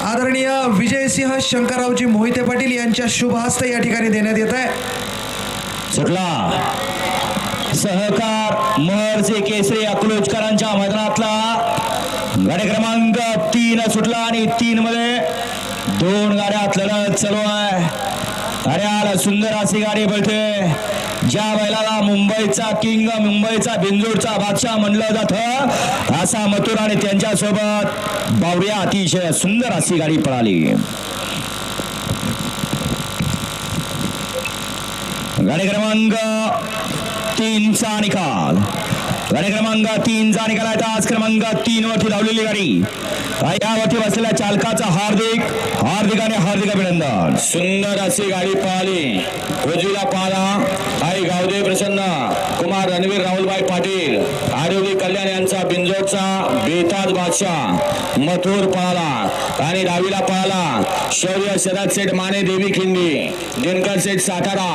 आदरणीय विजयसिंह शंकररावजी मोहिते पाटील यांच्या शुभ हस्त या ठिकाणी देण्यात येत आहे. सुटला. सहकार महरचे केसरी अकलोजकरांच्या मैदानातला गाडी क्रमांक तीन सुटला आणि तीन मध्ये दोन गाड्यात लढत चालू आहे. अरे सुंदर अशी गाडी पळते. ज्या बैलाला मुंबईचा किंग मुंबईचा बिंजोडचा बादशाह म्हणलं जात असा मथुर आणि त्यांच्यासोबत बावऱ्या अतिशय सुंदर अशी गाडी पळाली. गाडी क्रमांक तीनचा निकाल. गाडी क्रमांक तीनचा निकाल आहे. आज क्रमांक तीन वरती धावलेली गाडी. यावरती बसलेल्या चालकाचा हार्दिक हार्दिक आणि हार्दिक अभिनंदन. सुंदर अशी गाडी पळाली. उजवीला पाहला प्रसन्न कुमार रणवीर राहुलभाई पाटील आरोग्य कल्याण यांचा बिंजोडचा बेताज बादशाह मथुर पळाला आणि डावीला पळाला. शौर्य शरद सेठ माने देवी खिंडी दिनकर सेठ सातारा.